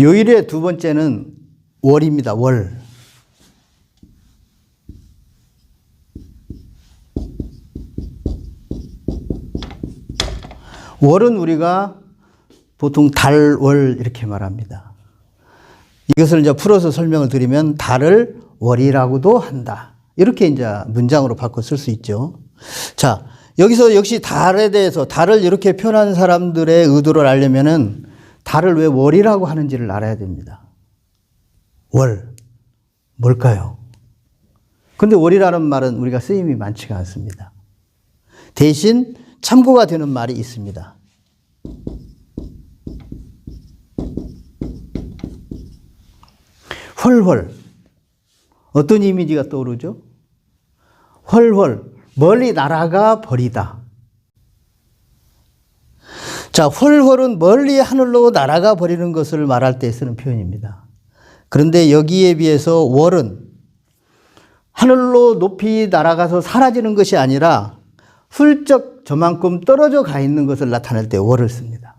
요일의 두 번째는 월입니다. 월. 월은 우리가 보통 달, 월 이렇게 말합니다. 이것을 이제 풀어서 설명을 드리면 달을 월이라고도 한다. 이렇게 이제 문장으로 바꿔 쓸 수 있죠. 자, 여기서 역시 달에 대해서 달을 이렇게 표현하는 사람들의 의도를 알려면은 달을 왜 월이라고 하는지를 알아야 됩니다. 월. 뭘까요? 근데 월이라는 말은 우리가 쓰임이 많지가 않습니다. 대신 참고가 되는 말이 있습니다. 헐헐. 어떤 이미지가 떠오르죠? 헐헐. 멀리 날아가 버리다. 자, 헐헐은 멀리 하늘로 날아가 버리는 것을 말할 때 쓰는 표현입니다. 그런데 여기에 비해서 월은 하늘로 높이 날아가서 사라지는 것이 아니라 훌쩍 저만큼 떨어져 가 있는 것을 나타낼 때 월을 씁니다.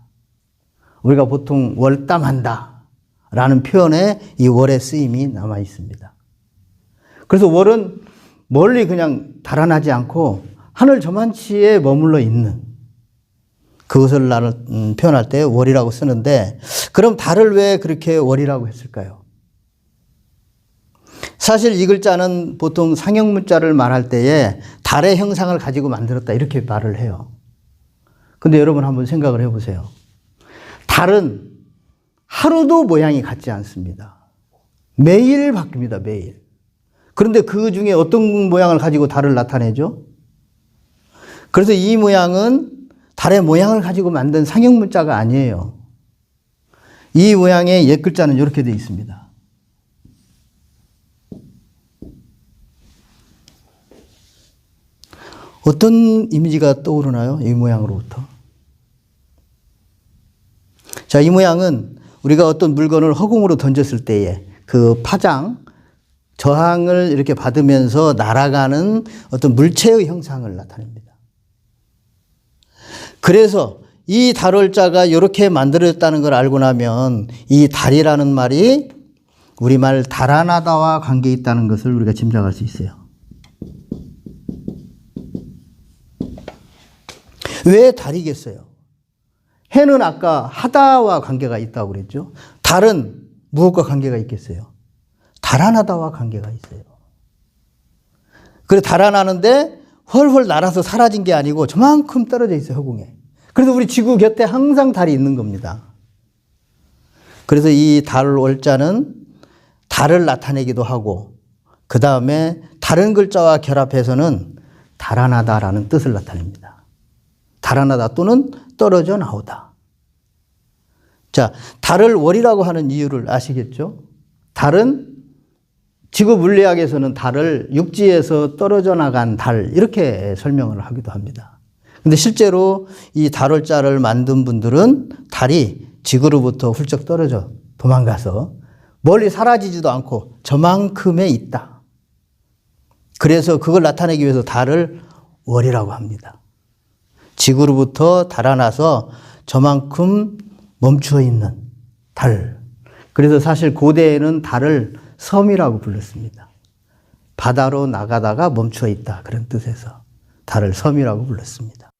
우리가 보통 월담한다 라는 표현에 이 월의 쓰임이 남아 있습니다. 그래서 월은 멀리 그냥 달아나지 않고 하늘 저만치에 머물러 있는 그것을 나를 음, 표현할 때 월이라고 쓰는데 그럼 달을 왜 그렇게 월이라고 했을까요? 사실 이 글자는 보통 상형 문자를 말할 때에 달의 형상을 가지고 만들었다 이렇게 말을 해요. 근데 여러분 한번 생각을 해 보세요. 달은 하루도 모양이 같지 않습니다. 매일 바뀝니다, 매일. 그런데 그 중에 어떤 모양을 가지고 달을 나타내죠? 그래서 이 모양은 달의 모양을 가지고 만든 상형 문자가 아니에요. 이 모양의 옛 글자는 이렇게 되어 있습니다. 어떤 이미지가 떠오르나요? 이 모양으로부터. 자, 이 모양은 우리가 어떤 물건을 허공으로 던졌을 때에 그 파장, 저항을 이렇게 받으면서 날아가는 어떤 물체의 형상을 나타냅니다. 그래서 이 달월자가 이렇게 만들어졌다는 걸 알고 나면 이 달이라는 말이 우리말 달아나다와 관계 있다는 것을 우리가 짐작할 수 있어요. 왜 달이겠어요? 해는 아까 하다와 관계가 있다고 그랬죠. 달은 무엇과 관계가 있겠어요? 달아나다와 관계가 있어요. 그래 달아나는데 헐헐 날아서 사라진 게 아니고 저만큼 떨어져 있어요, 허공에. 그래서 우리 지구 곁에 항상 달이 있는 겁니다. 그래서 이 달 월자는 달을 나타내기도 하고 그 다음에 다른 글자와 결합해서는 달아나다라는 뜻을 나타냅니다. 달아나다 또는 떨어져 나오다. 자, 달을 월이라고 하는 이유를 아시겠죠? 달은 지구 물리학에서는 달을 육지에서 떨어져 나간 달 이렇게 설명을 하기도 합니다. 근데 실제로 이 달월자를 만든 분들은 달이 지구로부터 훌쩍 떨어져 도망가서 멀리 사라지지도 않고 저만큼에 있다. 그래서 그걸 나타내기 위해서 달을 월이라고 합니다. 지구로부터 달아나서 저만큼 멈추어 있는 달. 그래서 사실 고대에는 달을 섬이라고 불렀습니다. 바다로 나가다가 멈추어 있다. 그런 뜻에서 달을 섬이라고 불렀습니다.